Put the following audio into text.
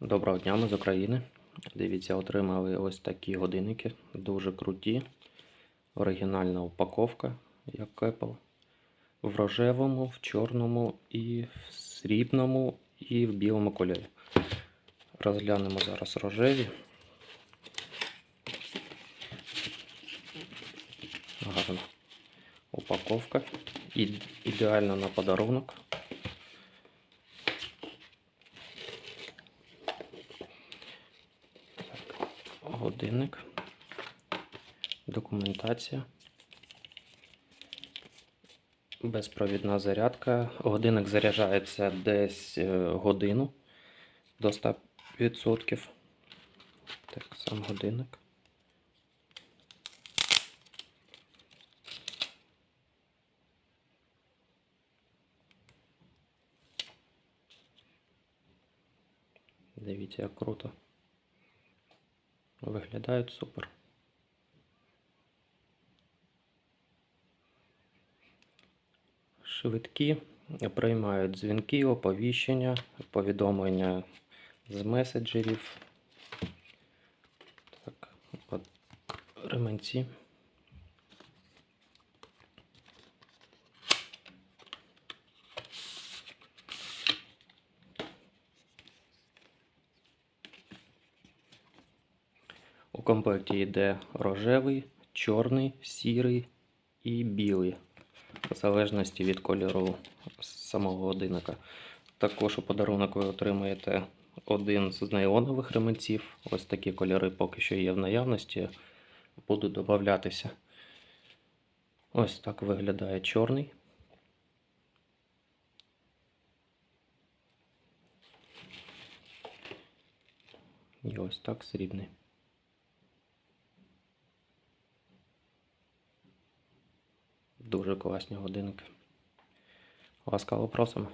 Доброго дня, ми з України. Дивіться, отримали ось такі годинники. Дуже круті. Оригінальна упаковка, як Apple. В рожевому, в чорному і в срібному і в білому кольорі. Розглянемо зараз рожеві. Гарна упаковка. Ідеально на подарунок. Годинник, документація, безпровідна зарядка. Годинник заряджається десь е, годину до 100%. Так, сам годинник. Дивіться, як круто. Виглядають супер. Швидкі приймають дзвінки, оповіщення, повідомлення з меседжерів. Так, от ременці. У комплекті йде рожевий, чорний, сірий і білий, в залежності від кольору самого годинника. Також у подарунок ви отримаєте один з неонових ременців. Ось такі кольори поки що є в наявності, будуть додатися. Ось так виглядає чорний. І ось так срібний. Дуже класні годинки. Ласкаво просимо.